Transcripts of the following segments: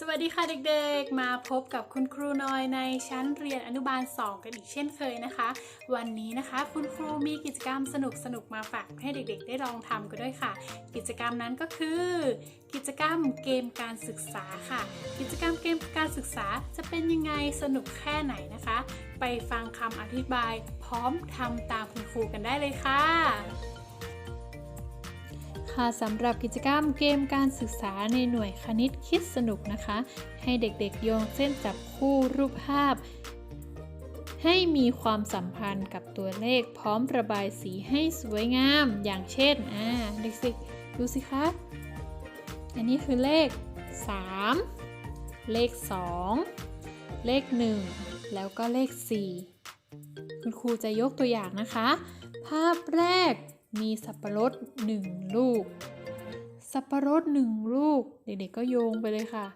สวัสดีค่ะเด็กๆ มาพบกับคุณครูน้อยในชั้นเรียนอนุบาล 2 กันอีกเช่นเคยนะคะ วันนี้นะคะคุณครูมีกิจกรรมสนุกๆมาฝากให้เด็กๆ ได้ลองทำกันด้วยค่ะ กิจกรรมนั้นก็คือ กิจกรรมเกมการศึกษาค่ะ กิจกรรมเกมการศึกษาจะเป็นยังไงสนุกแค่ไหนนะคะ ไปฟังคำอธิบายพร้อมทำตามคุณครูกันได้เลยค่ะ ค่ะสำหรับกิจกรรมเกมการศึกษาในหน่วยคณิตคิดสนุกนะคะ ให้เด็กๆโยงเส้นจับคู่รูปภาพ ให้มีความสัมพันธ์กับตัวเลขพร้อมระบายสีให้สวยงาม อย่างเช่นอ่าเด็กสิดูสิคะ อันนี้คือเลข 3 เลข 2 เลข 1 แล้วก็เลข 4 คุณครูจะยกตัวอย่างนะคะ ภาพแรก มีสับปะรด1ลูก สับปะรด1ลูก เด็กๆก็โยงไปเลยค่ะ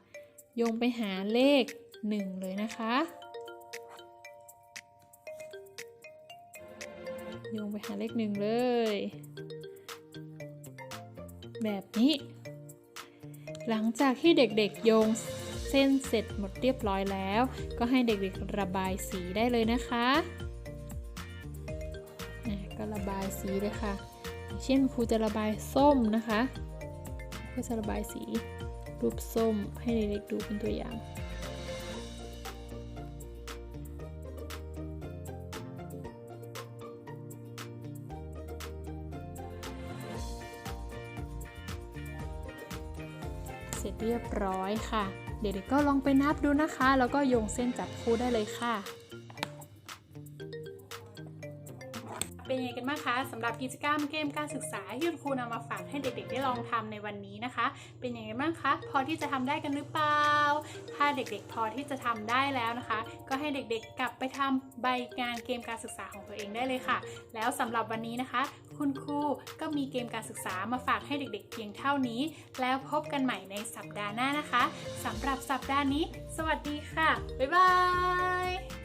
โยงไปหาเลข 1 เลยนะคะ โยงไปหาเลข1เลย แบบนี้ หลังจากที่เด็กๆโยงเส้นเสร็จหมดเรียบร้อยแล้ว ก็ให้เด็กๆระบายสีได้เลยนะคะ ก็ระบายสีเลยค่ะ เช่นครูจะระบายส้มนะคะ ก็จะระบายสีรูปส้มให้เด็กๆดูเป็นตัวอย่างเสร็จเรียบร้อยค่ะ เด็กๆก็ลองไปนับดูนะคะ แล้วก็โยงเส้นจับคู่ได้เลยค่ะ เป็นยังไงกันบ้างคะสำหรับกิจกรรมเกมการศึกษาที่คุณครูนำมาฝากให้เด็กๆ ได้ลองทำในวันนี้นะคะ เป็นยังไงบ้างคะพอที่จะทำได้กันหรือเปล่า ถ้าเด็กๆ พอที่จะทำได้แล้วนะคะ ก็ให้เด็กๆ กลับไปทำใบงานเกมการศึกษาของตัวเองได้เลยค่ะ แล้วสำหรับวันนี้นะคะ คุณครูก็มีเกมการศึกษามาฝากให้เด็ก ๆ เพียงเท่านี้ แล้วพบกันใหม่ในสัปดาห์หน้านะคะสำหรับสัปดาห์นี้ สวัสดีค่ะบ๊ายบาย